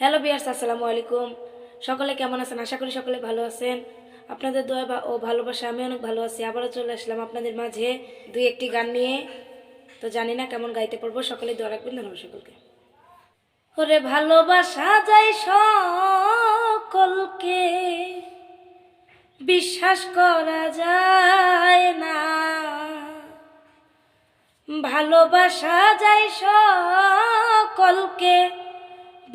Hello বিয়ার্স আসসালামু আলাইকুম। সকলে কেমন আছেন? আশা করি সকলে ভালো আছেন। আপনাদের দয়া ও ভালোবাসা, আমি অনেক ভালো আছি। আবারও চলে আসলাম আপনাদের মাঝে দুই একটি গান নিয়ে। তো জানি না কেমন গাইতে পারব সকলে দোয়া রাখবেন, ধন্যবাদ সকলকে। ওরে ভালোবাসা যায় সকলকে, বিশ্বাস করা যায় না। ভালোবাসা যায় সকলকে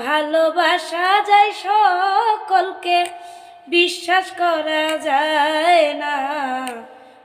ভালোবাসা যায় সকলকে, বিশ্বাস করা যায় না।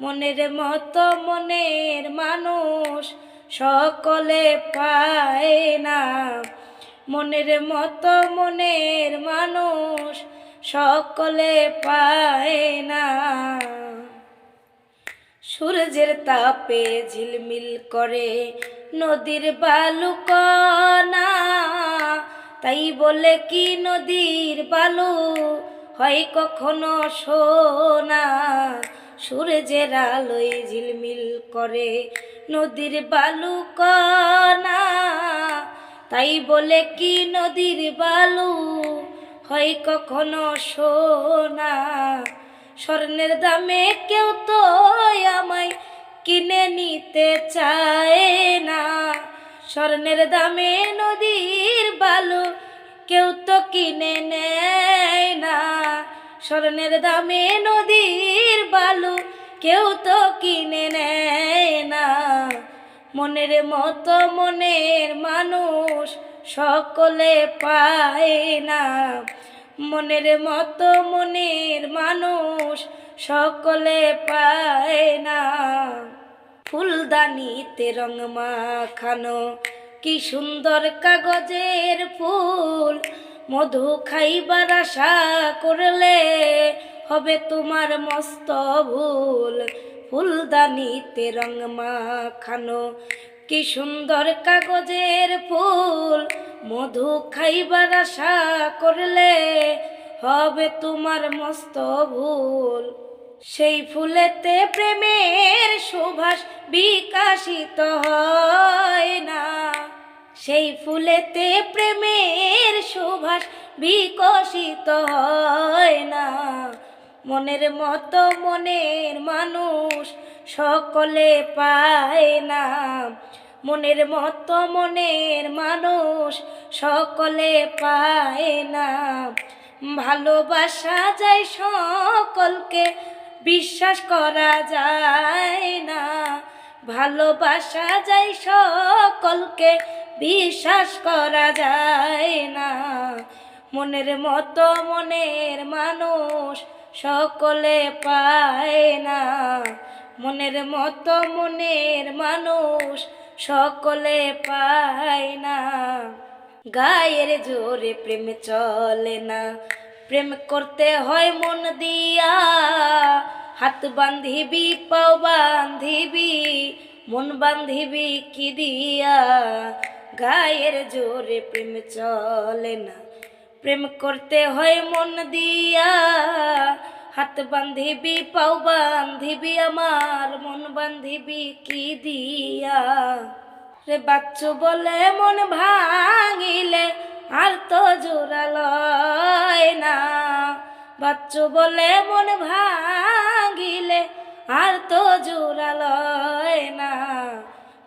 মনের মতো মনের মানুষ সকলে পায় না। মনের মতো মনের মানুষ সকলে পায় না। সূর্যের তাপে ঝিলমিল করে নদীর বালু কণা তাই বলে কি নদীর বালু? হয় কখনো সোনা? সূর্যের আলোয় ঝিলমিল করে নদীর বালু কণা। তাই বলে কি নদীর বালু? হয় কখনো সোনা? স্বর্ণের দামে কেউ তো আমায় কিনে নিতে চায় না। স্বর্ণের দামে বালু কেউ তো কিনে নেয় না। স্বর্ণের দামে নদীর বালু কেউ তো কিনে নেয় না। মনের মতো মনের মানুষ সকলে পায় না। মনের মতো মনের মানুষ সকলে পায় না। ফুলদানিতে রং মাখানো কি সুন্দর কাগজের ফুল, মধু খাইবার আশা করলে হবে তোমার মস্ত ভুল। ফুলদানিতে রং মাখানো, কি সুন্দর কাগজের ফুল, মধু খাইবার আশা করলে হবে তোমার মস্ত ভুল। সেই ফুলেতে প্রেমের সুভাষ বিকাশিত হয় না। সেই ফুলেতে প্রেমের সুভাষ বিকশিত হয় না। মনের মতো মনের মানুষ সকলে পায় না। মনের মতো মনের মানুষ সকলে পায় না। ভালোবাসা যায় সকলকে, বিশ্বাস করা যায় না। ভালোবাসা যায় সকলকে বিশ্বাস করা যায় না। মনের মতো মনের মানুষ সকলে পায় না। মনের মতো মনের মানুষ সকলে পায় না। গায়ের জোরে প্রেম চলে না। প্রেম করতে হয় মন দিয়া। হাত বান্ধিবি পাও বান্ধিবি মন বান্ধিবি কি দিয়া? গায়ের জোরে প্রেম চলে না। প্রেম করতে হয় মন দিয়া, হাত বান্ধিবি পাও বান্ধিবি আমার মন বান্ধিবি কি দিয়া? রে বাচ্চু বলে মন ভাঙিলে আর তো জোরালয় না। বাচ্চু বলে মন ভাঙিলে আর তো জোরালয় না